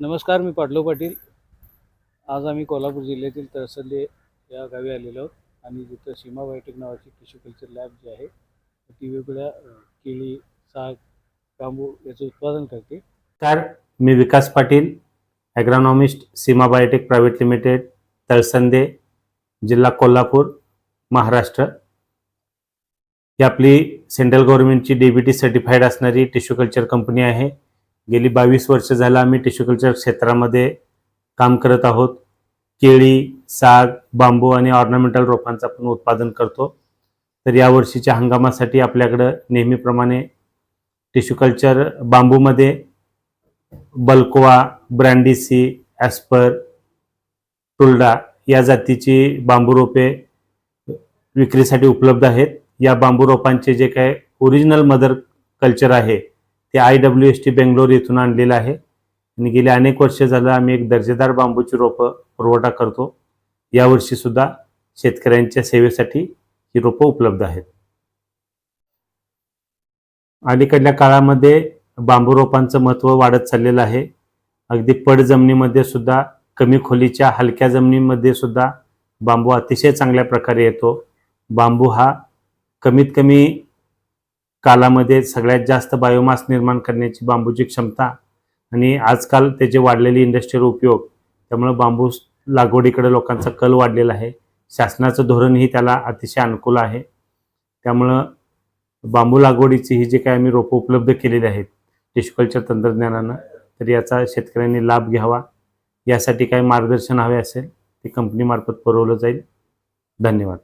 नमस्कार मी पाटलो पाटील. आज आम्ही कोल्हापूर जिल्ह्यातील तरसल्ले या गावी आलेलो आहोत आणि जिथं सीमा बायोटेक नावाची टिश्यू कल्चर लॅब जी आहे ती वेगवेगळ्या केळी साग कांबू याचं उत्पादन करते. तर मी Vikas Patil agronomist Seema biotech private limited Talsande जिल्हा कोल्हापूर महाराष्ट्र. ही आपली सेंट्रल गव्हर्नमेंटची डी बी टी सर्टिफाईड असणारी टिश्यू कल्चर कंपनी आहे. गेली बावीस वर्ष झालं आम्ही टिश्यू कल्चर क्षेत्रामध्ये काम करत आहोत. केळी साग बांबू आणि ऑर्नामेंटल रोपांचं आपण उत्पादन करतो. तर या वर्षीच्या हंगामासाठी आपल्याकडं नेहमीप्रमाणे टिश्यू कल्चर बांबूमध्ये बल्कोवा ब्रँडिसी ॲस्पर टुलडा या जातीची बांबू रोपे विक्रीसाठी उपलब्ध आहेत. या बांबू रोपांचे जे काय ओरिजिनल मदर कल्चर आहे ते I W S T Bangalore इथून आणलेलं आहे. आणि गेले अनेक वर्ष झालं आम्ही एक दर्जेदार बांबूची रोपं पुरवठा करतो. यावर्षी सुद्धा शेतकऱ्यांच्या सेवेसाठी ही रोपं उपलब्ध आहेत. अलीकडल्या काळामध्ये बांबू रोपांचं महत्त्व वाढत चाललेलं आहे. अगदी पड जमिनीमध्ये सुद्धा कमी खोलीच्या हलक्या जमिनीमध्ये सुद्धा बांबू अतिशय चांगल्या प्रकारे येतो. बांबू हा कमीत कमी कालामध्ये सगळ्यात जास्त बायोमास निर्माण करण्याची बांबूची क्षमता आणि आजकाल त्याचे वाढलेले इंडस्ट्रियल उपयोग त्यामुळे बांबू लागवडीकडे लोकांचा कल वाढलेला आहे. शासनाचं धोरणही त्याला अतिशय अनुकूल आहे. त्यामुळं बांबू लागवडीची ही जे काय आम्ही रोपं उपलब्ध केलेली आहेत टिश्यू कल्चर तंत्रज्ञानानं तर याचा शेतकऱ्यांनी लाभ घ्यावा. यासाठी काही मार्गदर्शन हवे असेल ते कंपनीमार्फत पुरवलं जाईल. धन्यवाद.